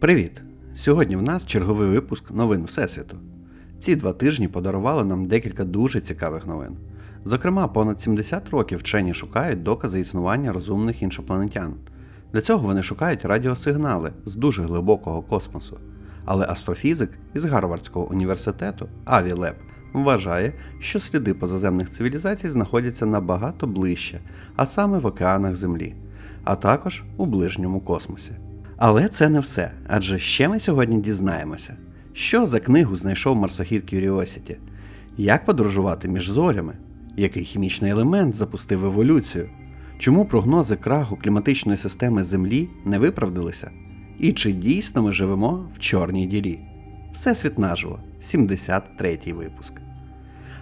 Привіт! Сьогодні в нас черговий випуск новин Всесвіту. Ці два тижні подарували нам декілька дуже цікавих новин. Зокрема, понад 70 років вчені шукають докази існування розумних іншопланетян. Для цього вони шукають радіосигнали з дуже глибокого космосу. Але астрофізик із Гарвардського університету Аві Леб вважає, що сліди позаземних цивілізацій знаходяться набагато ближче, а саме в океанах Землі, а також у ближньому космосі. Але це не все, адже ще ми сьогодні дізнаємося, що за книгу знайшов марсохід Curiosity, як подорожувати між зорями, який хімічний елемент запустив еволюцію, чому прогнози краху кліматичної системи Землі не виправдалися, і чи дійсно ми живемо в чорній дірі. Всесвіт наживо, 73-й випуск.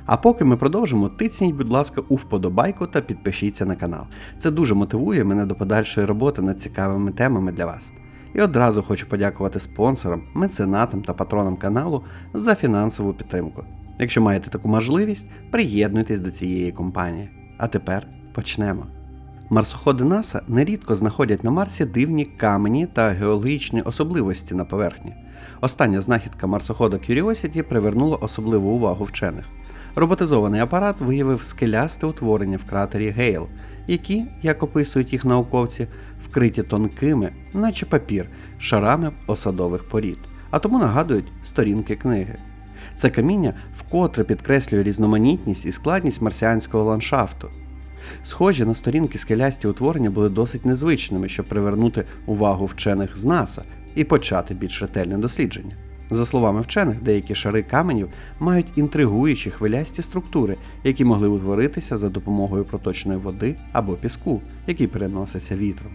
А поки ми продовжимо, тицніть, будь ласка, у вподобайку та підпишіться на канал. Це дуже мотивує мене до подальшої роботи над цікавими темами для вас. І одразу хочу подякувати спонсорам, меценатам та патронам каналу за фінансову підтримку. Якщо маєте таку можливість, приєднуйтесь до цієї компанії. А тепер почнемо. Марсоходи НАСА нерідко знаходять на Марсі дивні камені та геологічні особливості на поверхні. Остання знахідка марсохода Curiosity привернула особливу увагу вчених. Роботизований апарат виявив скелясте утворення в кратері Гейл, які, як описують їх науковці, вкриті тонкими, наче папір, шарами осадових порід, а тому нагадують сторінки книги. Це каміння вкотре підкреслює різноманітність і складність марсіанського ландшафту. Схожі на сторінки скелясті утворення були досить незвичними, щоб привернути увагу вчених з НАСА і почати більш ретельне дослідження. За словами вчених, деякі шари каменів мають інтригуючі хвилясті структури, які могли утворитися за допомогою проточної води або піску, який переноситься вітром.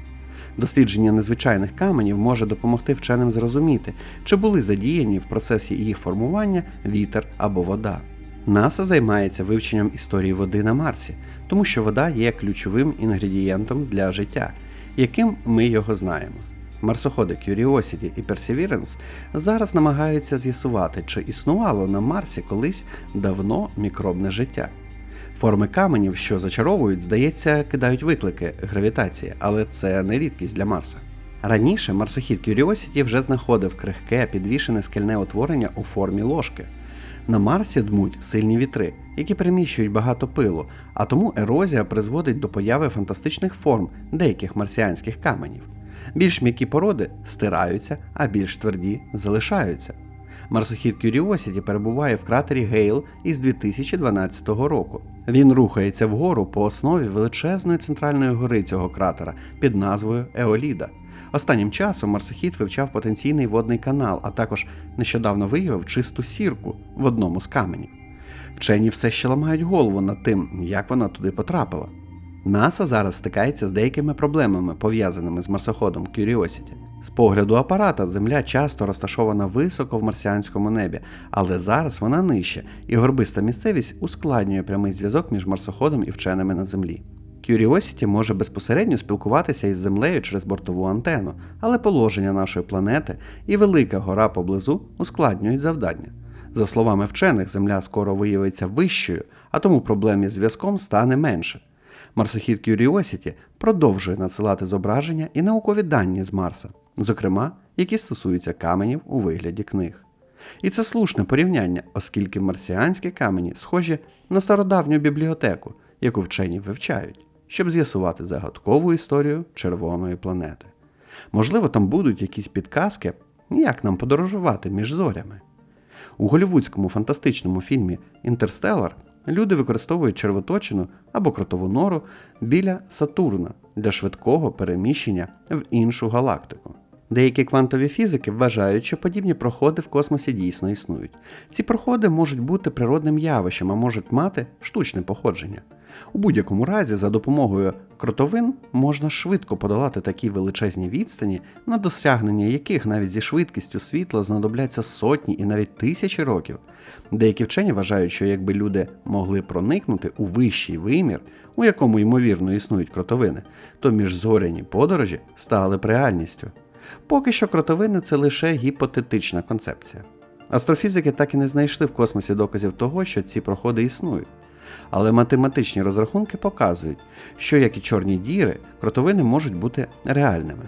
Дослідження незвичайних каменів може допомогти вченим зрозуміти, чи були задіяні в процесі їх формування вітер або вода. НАСА займається вивченням історії води на Марсі, тому що вода є ключовим інгредієнтом для життя, яким ми його знаємо. Марсоходи Curiosity і Perseverance зараз намагаються з'ясувати, чи існувало на Марсі колись давно мікробне життя. Форми каменів, що зачаровують, здається, кидають виклики гравітації, але це не рідкість для Марса. Раніше марсохід Curiosity вже знаходив крихке підвішене скельне утворення у формі ложки. На Марсі дмуть сильні вітри, які переміщують багато пилу, а тому ерозія призводить до появи фантастичних форм деяких марсіанських каменів. Більш м'які породи стираються, а більш тверді залишаються. Марсохід Curiosity перебуває в кратері Гейл із 2012 року. Він рухається вгору по основі величезної центральної гори цього кратера під назвою Еоліда. Останнім часом марсохід вивчав потенційний водний канал, а також нещодавно виявив чисту сірку в одному з каменів. Вчені все ще ламають голову над тим, як вона туди потрапила. НАСА зараз стикається з деякими проблемами, пов'язаними з марсоходом Curiosity. З погляду апарата Земля часто розташована високо в марсіанському небі, але зараз вона нижче, і горбиста місцевість ускладнює прямий зв'язок між марсоходом і вченими на Землі. Curiosity може безпосередньо спілкуватися із Землею через бортову антенну, але положення нашої планети і велика гора поблизу ускладнюють завдання. За словами вчених, Земля скоро виявиться вищою, а тому проблем із зв'язком стане менше. Марсохід Curiosity продовжує надсилати зображення і наукові дані з Марса, зокрема, які стосуються каменів у вигляді книг. І це слушне порівняння, оскільки марсіанські камені схожі на стародавню бібліотеку, яку вчені вивчають, щоб з'ясувати загадкову історію червоної планети. Можливо, там будуть якісь підказки, як нам подорожувати між зорями. У голівудському фантастичному фільмі Інтерстелар люди використовують червоточину або кротову нору біля Сатурна для швидкого переміщення в іншу галактику. Деякі квантові фізики вважають, що подібні проходи в космосі дійсно існують. Ці проходи можуть бути природним явищем, а можуть мати штучне походження. У будь-якому разі, за допомогою кротовин можна швидко подолати такі величезні відстані, на досягнення яких навіть зі швидкістю світла знадобляться сотні і навіть тисячі років. Деякі вчені вважають, що якби люди могли проникнути у вищий вимір, у якому ймовірно існують кротовини, то міжзоряні подорожі стали б реальністю. Поки що кротовини це лише гіпотетична концепція. Астрофізики так і не знайшли в космосі доказів того, що ці проходи існують. Але математичні розрахунки показують, що як і чорні діри, кротовини можуть бути реальними.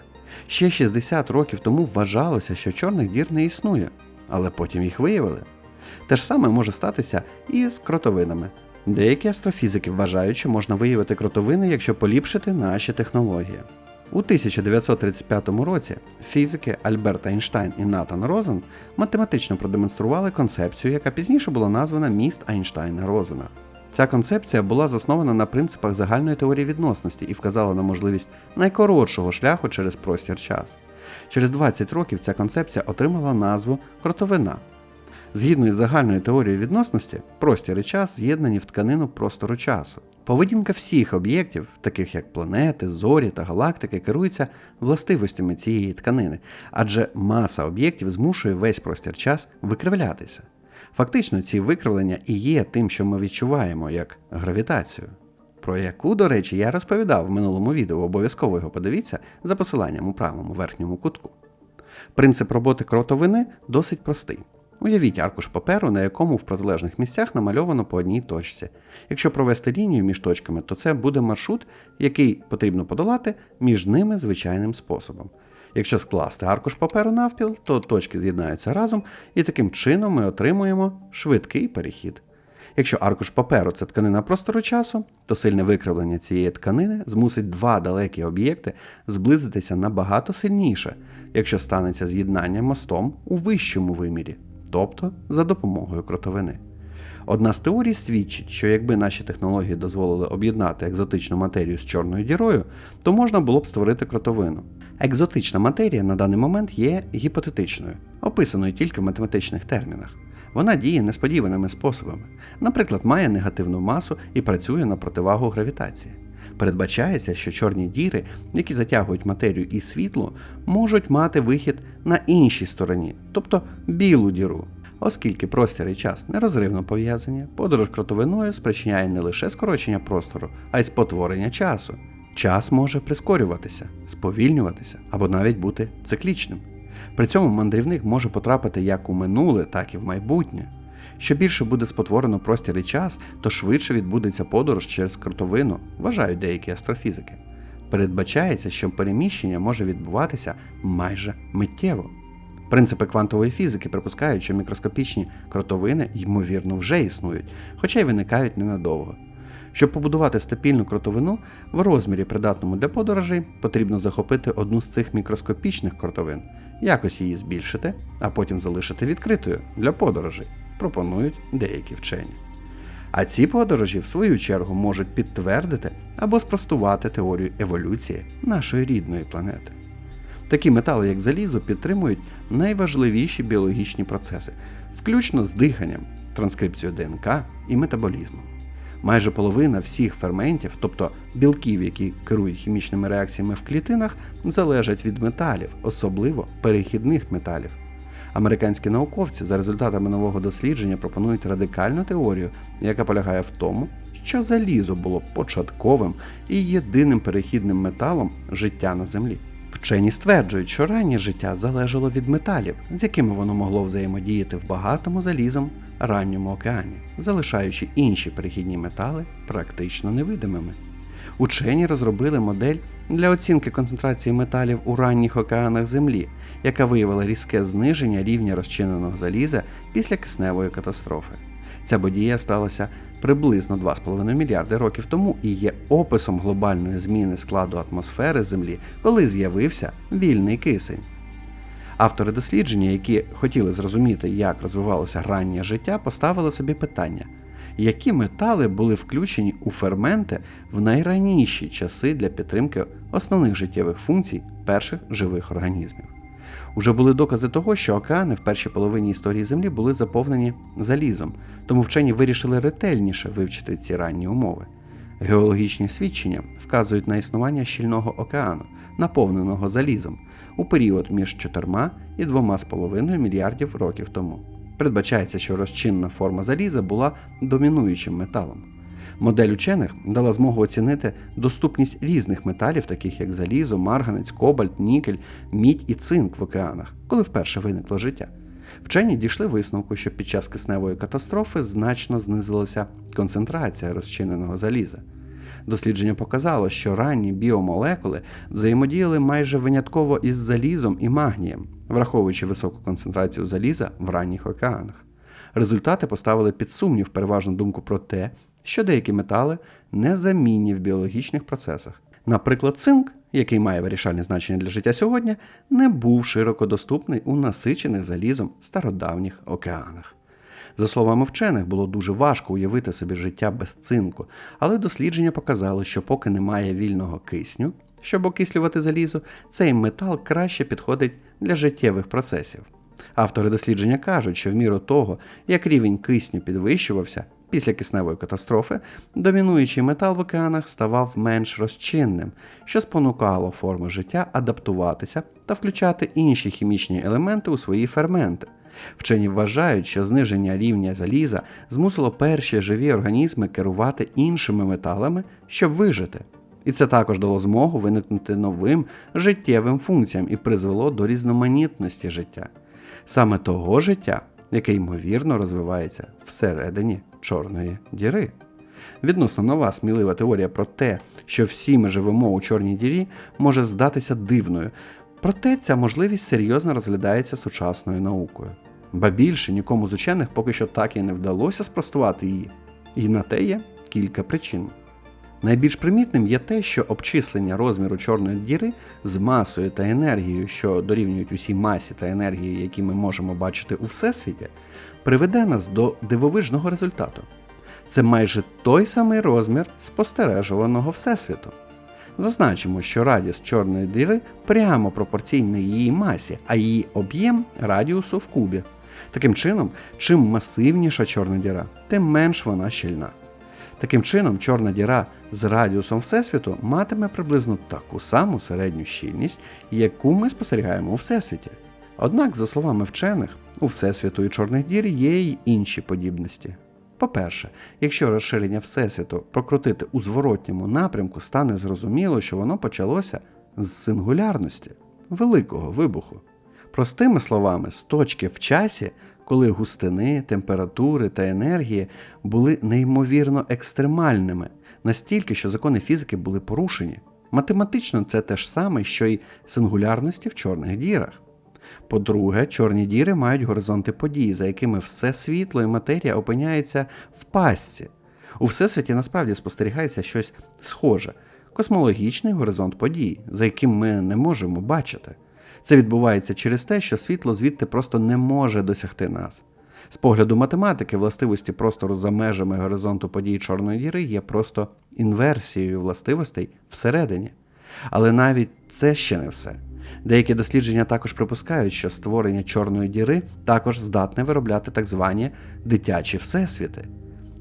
Ще 60 років тому вважалося, що чорних дір не існує, але потім їх виявили. Те ж саме може статися і з кротовинами. Деякі астрофізики вважають, що можна виявити кротовини, якщо поліпшити наші технології. У 1935 році фізики Альберт Ейнштейн і Натан Розен математично продемонстрували концепцію, яка пізніше була названа міст Ейнштейна Розена. Ця концепція була заснована на принципах загальної теорії відносності і вказала на можливість найкоротшого шляху через простір час. Через 20 років ця концепція отримала назву кротовина. Згідно із загальною теорією відносності, простір і час з'єднані в тканину простору часу. Поведінка всіх об'єктів, таких як планети, зорі та галактики, керується властивостями цієї тканини, адже маса об'єктів змушує весь простір час викривлятися. Фактично, ці викривлення і є тим, що ми відчуваємо як гравітацію. Про яку, до речі, я розповідав в минулому відео, обов'язково його подивіться за посиланням у правому верхньому кутку. Принцип роботи кротовини досить простий. Уявіть аркуш паперу, на якому в протилежних місцях намальовано по одній точці. Якщо провести лінію між точками, то це буде маршрут, який потрібно подолати між ними звичайним способом. Якщо скласти аркуш паперу навпіл, то точки з'єднаються разом, і таким чином ми отримуємо швидкий перехід. Якщо аркуш паперу це тканина простору часу, то сильне викривлення цієї тканини змусить два далекі об'єкти зблизитися набагато сильніше, якщо станеться з'єднання мостом у вищому вимірі, тобто за допомогою кротовини. Одна з теорій свідчить, що якби наші технології дозволили об'єднати екзотичну матерію з чорною дірою, то можна було б створити кротовину. Екзотична матерія на даний момент є гіпотетичною, описаною тільки в математичних термінах. Вона діє несподіваними способами, наприклад, має негативну масу і працює на противагу гравітації. Передбачається, що чорні діри, які затягують матерію і світло, можуть мати вихід на іншій стороні, тобто білу діру. Оскільки простір і час нерозривно пов'язані, подорож кротовиною спричиняє не лише скорочення простору, а й спотворення часу. Час може прискорюватися, сповільнюватися або навіть бути циклічним. При цьому мандрівник може потрапити як у минуле, так і в майбутнє. Що більше буде спотворено простір і час, то швидше відбудеться подорож через кротовину, вважають деякі астрофізики. Передбачається, що переміщення може відбуватися майже миттєво. Принципи квантової фізики припускають, що мікроскопічні кротовини, ймовірно, вже існують, хоча й виникають ненадовго. Щоб побудувати стабільну кротовину в розмірі, придатному для подорожей, потрібно захопити одну з цих мікроскопічних кротовин, якось її збільшити, а потім залишити відкритою для подорожей, пропонують деякі вчені. А ці подорожі, в свою чергу, можуть підтвердити або спростувати теорію еволюції нашої рідної планети. Такі метали, як залізо, підтримують найважливіші біологічні процеси, включно з диханням, транскрипцією ДНК і метаболізмом. Майже половина всіх ферментів, тобто білків, які керують хімічними реакціями в клітинах, залежать від металів, особливо перехідних металів. Американські науковці за результатами нового дослідження пропонують радикальну теорію, яка полягає в тому, що залізо було початковим і єдиним перехідним металом життя на Землі. Вчені стверджують, що раннє життя залежало від металів, з якими воно могло взаємодіяти в багатому залізом ранньому океані, залишаючи інші перехідні метали практично невидимими. Учені розробили модель для оцінки концентрації металів у ранніх океанах Землі, яка виявила різке зниження рівня розчиненого заліза після кисневої катастрофи. Ця подія сталася приблизно 2,5 мільярди років тому і є описом глобальної зміни складу атмосфери Землі, коли з'явився вільний кисень. Автори дослідження, які хотіли зрозуміти, як розвивалося раннє життя, поставили собі питання, які метали були включені у ферменти в найраніші часи для підтримки основних життєвих функцій перших живих організмів. Уже були докази того, що океани в першій половині історії Землі були заповнені залізом, тому вчені вирішили ретельніше вивчити ці ранні умови. Геологічні свідчення вказують на існування щільного океану, наповненого залізом, у період між 4 і 2,5 мільярдів років тому. Передбачається, що розчинна форма заліза була домінуючим металом. Модель учених дала змогу оцінити доступність різних металів, таких як залізо, марганець, кобальт, нікель, мідь і цинк в океанах, коли вперше виникло життя. Вчені дійшли висновку, що під час кисневої катастрофи значно знизилася концентрація розчиненого заліза. Дослідження показало, що ранні біомолекули взаємодіяли майже винятково із залізом і магнієм, враховуючи високу концентрацію заліза в ранніх океанах. Результати поставили під сумнів переважну думку про те, що деякі метали незамінні в біологічних процесах. Наприклад, цинк, який має вирішальне значення для життя сьогодні, не був широко доступний у насичених залізом стародавніх океанах. За словами вчених, було дуже важко уявити собі життя без цинку, але дослідження показали, що поки немає вільного кисню, щоб окислювати залізо, цей метал краще підходить для життєвих процесів. Автори дослідження кажуть, що в міру того, як рівень кисню підвищувався після кисневої катастрофи, домінуючий метал в океанах ставав менш розчинним, що спонукало форми життя адаптуватися та включати інші хімічні елементи у свої ферменти. Вчені вважають, що зниження рівня заліза змусило перші живі організми керувати іншими металами, щоб вижити. І це також дало змогу виникнути новим життєвим функціям і призвело до різноманітності життя. Саме того життя, яке ймовірно розвивається всередині Чорної діри. Відносно нова смілива теорія про те, що всі ми живемо у чорній дірі, може здатися дивною, проте ця можливість серйозно розглядається сучасною наукою. Ба більше нікому з учених поки що так і не вдалося спростувати її, і на те є кілька причин. Найбільш примітним є те, що обчислення розміру чорної діри з масою та енергією, що дорівнюють усій масі та енергії, які ми можемо бачити у всесвіті, приведе нас до дивовижного результату. Це майже той самий розмір спостережуваного всесвіту. Зазначимо, що радіус чорної діри прямо пропорційний її масі, а її об'єм радіусу в кубі. Таким чином, чим масивніша чорна діра, тим менш вона щільна. Таким чином, чорна діра з радіусом Всесвіту матиме приблизно таку саму середню щільність, яку ми спостерігаємо у Всесвіті. Однак, за словами вчених, у Всесвіту і чорних дір є й інші подібності. По-перше, якщо розширення Всесвіту прокрутити у зворотньому напрямку, стане зрозуміло, що воно почалося з сингулярності, великого вибуху. Простими словами, з точки в часі, коли густини, температури та енергії були неймовірно екстремальними, настільки, що закони фізики були порушені. Математично це те ж саме, що й сингулярності в чорних дірах. По-друге, чорні діри мають горизонти подій, за якими все світло і матерія опиняються в пастці. У всесвіті насправді спостерігається щось схоже космологічний горизонт подій, за яким ми не можемо бачити. Це відбувається через те, що світло звідти просто не може досягти нас. З погляду математики, властивості простору за межами горизонту подій Чорної діри є просто інверсією властивостей всередині. Але навіть це ще не все. Деякі дослідження також припускають, що створення Чорної діри також здатне виробляти так звані дитячі всесвіти.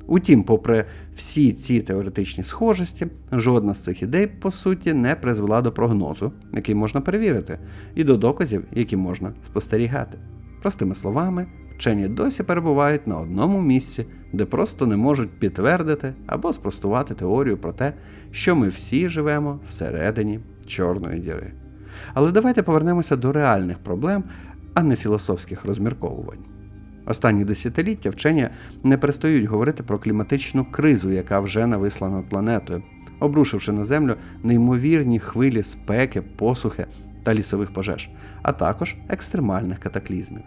Утім, попри всі ці теоретичні схожості, жодна з цих ідей, по суті, не призвела до прогнозу, який можна перевірити, і до доказів, які можна спостерігати. Простими словами, вчені досі перебувають на одному місці, де просто не можуть підтвердити або спростувати теорію про те, що ми всі живемо всередині Чорної діри. Але давайте повернемося до реальних проблем, а не філософських розмірковувань. Останні десятиліття вчені не перестають говорити про кліматичну кризу, яка вже нависла над планетою, обрушивши на землю неймовірні хвилі спеки, посухи та лісових пожеж, а також екстремальних катаклізмів.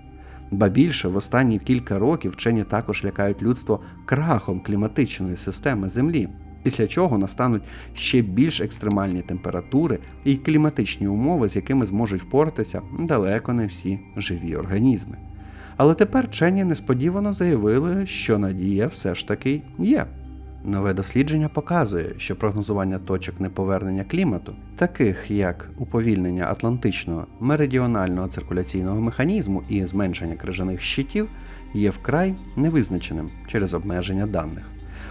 Ба більше в останні кілька років вчені також лякають людство крахом кліматичної системи Землі, після чого настануть ще більш екстремальні температури і кліматичні умови, з якими зможуть впоратися далеко не всі живі організми. Але тепер вчені несподівано заявили, що надія все ж таки є. Нове дослідження показує, що прогнозування точок неповернення клімату, таких як уповільнення атлантичного меридіонального циркуляційного механізму і зменшення крижаних щитів, є вкрай невизначеним через обмеження даних.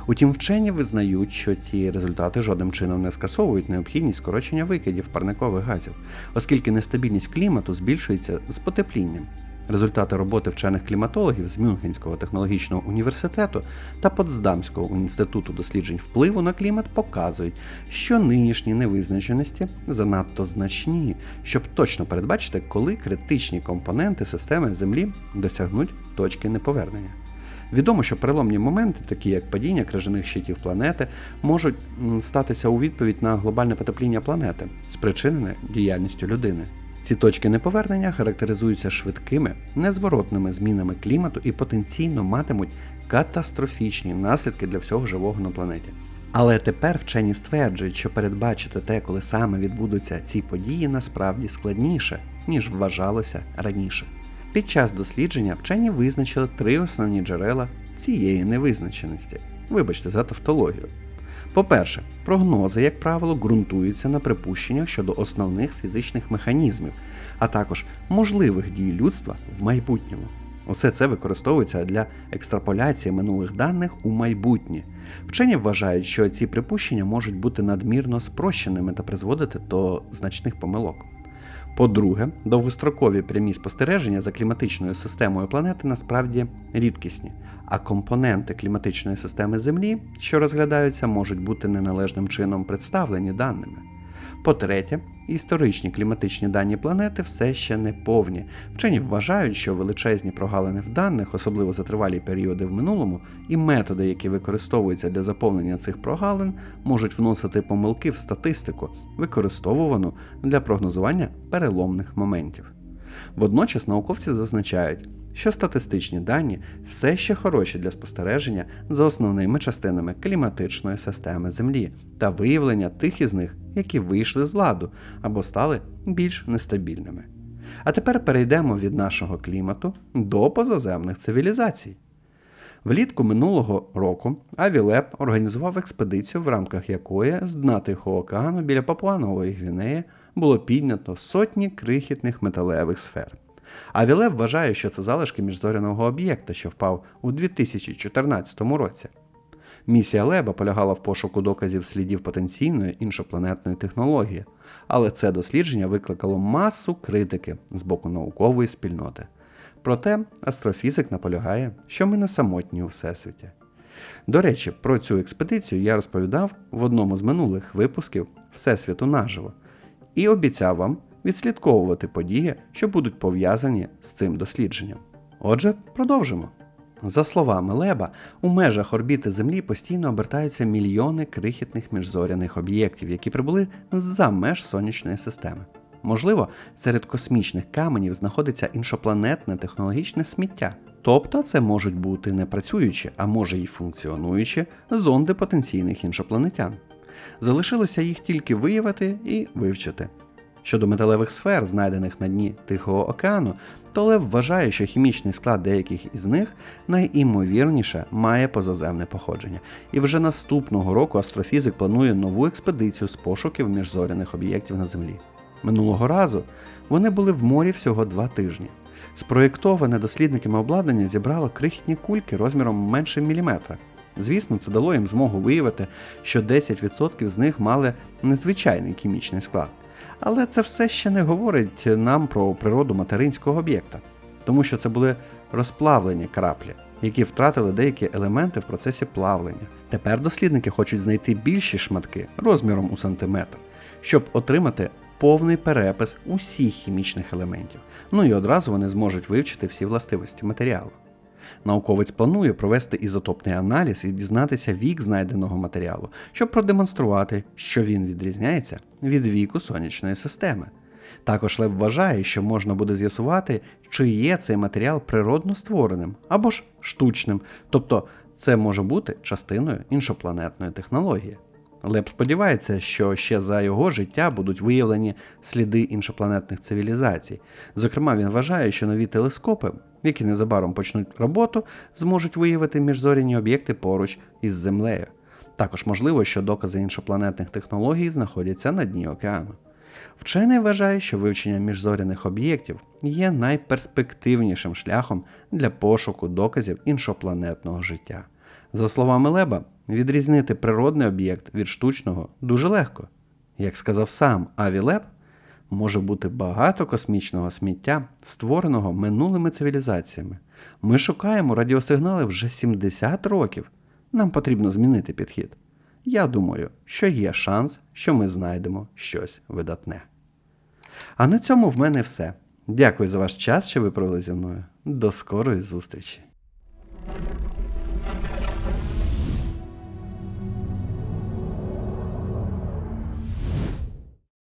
Утім, вчені визнають, що ці результати жодним чином не скасовують необхідність скорочення викидів парникових газів, оскільки нестабільність клімату збільшується з потеплінням. Результати роботи вчених кліматологів з Мюнхенського технологічного університету та Потсдамського інституту досліджень впливу на клімат показують, що нинішні невизначеності занадто значні, щоб точно передбачити, коли критичні компоненти системи Землі досягнуть точки неповернення. Відомо, що переломні моменти, такі як падіння крижаних щитів планети, можуть статися у відповідь на глобальне потепління планети, спричинене діяльністю людини. Ці точки неповернення характеризуються швидкими, незворотними змінами клімату і потенційно матимуть катастрофічні наслідки для всього живого на планеті. Але тепер вчені стверджують, що передбачити те, коли саме відбудуться ці події, насправді складніше, ніж вважалося раніше. Під час дослідження вчені визначили три основні джерела цієї невизначеності. Вибачте за тавтологію. По-перше, прогнози, як правило, ґрунтуються на припущеннях щодо основних фізичних механізмів, а також можливих дій людства в майбутньому. Усе це використовується для екстраполяції минулих даних у майбутнє. Вчені вважають, що ці припущення можуть бути надмірно спрощеними та призводити до значних помилок. По-друге, довгострокові прямі спостереження за кліматичною системою планети насправді рідкісні, а компоненти кліматичної системи Землі, що розглядаються, можуть бути неналежним чином представлені даними. По-третє, історичні кліматичні дані планети все ще не повні. Вчені вважають, що величезні прогалини в даних, особливо за тривалі періоди в минулому, і методи, які використовуються для заповнення цих прогалин, можуть вносити помилки в статистику, використовувану для прогнозування переломних моментів. Водночас науковці зазначають, що статистичні дані все ще хороші для спостереження за основними частинами кліматичної системи Землі та виявлення тих із них, які вийшли з ладу або стали більш нестабільними. А тепер перейдемо від нашого клімату до позаземних цивілізацій. Влітку минулого року Авілеп організував експедицію, в рамках якої з дна Тихого океану біля Папуанової Гвінеї було піднято сотні крихітних металевих сфер. Авілеп вважає, що це залишки міжзоряного об'єкта, що впав у 2014 році. Місія Леба полягала в пошуку доказів слідів потенційної іншопланетної технології, але це дослідження викликало масу критики з боку наукової спільноти. Проте астрофізик наполягає, що ми не самотні у всесвіті. До речі, про цю експедицію я розповідав в одному з минулих випусків Всесвіту наживо і обіцяв вам відслідковувати події, що будуть пов'язані з цим дослідженням. Отже, продовжимо. За словами Леба, у межах орбіти Землі постійно обертаються мільйони крихітних міжзоряних об'єктів, які прибули з-за меж сонячної системи. Можливо, серед космічних каменів знаходиться іншопланетне технологічне сміття. Тобто це можуть бути не працюючі, а може й функціонуючі зонди потенційних іншопланетян. Залишилося їх тільки виявити і вивчити. Щодо металевих сфер, знайдених на дні Тихого океану, то Лев вважає, що хімічний склад деяких із них найімовірніше має позаземне походження. І вже наступного року астрофізик планує нову експедицію з пошуків міжзоряних об'єктів на Землі. Минулого разу вони були в морі всього два тижні. Спроєктоване дослідниками обладнання зібрало крихітні кульки розміром менше міліметра. Звісно, це дало їм змогу виявити, що 10% з них мали незвичайний хімічний склад. Але це все ще не говорить нам про природу материнського об'єкта, тому що це були розплавлені краплі, які втратили деякі елементи в процесі плавлення. Тепер дослідники хочуть знайти більші шматки розміром у сантиметр, щоб отримати повний перепис усіх хімічних елементів. Ну і одразу вони зможуть вивчити всі властивості матеріалу. Науковець планує провести ізотопний аналіз і дізнатися вік знайденого матеріалу, щоб продемонструвати, що він відрізняється від віку сонячної системи. Також Лев вважає, що можна буде з'ясувати, чи є цей матеріал природно створеним або ж штучним, тобто це може бути частиною іншопланетної технології. Леб сподівається, що ще за його життя будуть виявлені сліди іншопланетних цивілізацій. Зокрема, він вважає, що нові телескопи, які незабаром почнуть роботу, зможуть виявити міжзоряні об'єкти поруч із Землею. Також можливо, що докази іншопланетних технологій знаходяться на дні океану. Вчений вважає, що вивчення міжзоряних об'єктів є найперспективнішим шляхом для пошуку доказів іншопланетного життя. За словами Леба, відрізнити природний об'єкт від штучного дуже легко. Як сказав сам Аві Леб, може бути багато космічного сміття, створеного минулими цивілізаціями. Ми шукаємо радіосигнали вже 70 років. Нам потрібно змінити підхід. Я думаю, що є шанс, що ми знайдемо щось видатне. А на цьому в мене все. Дякую за ваш час, що ви провели зі мною. До скорої зустрічі!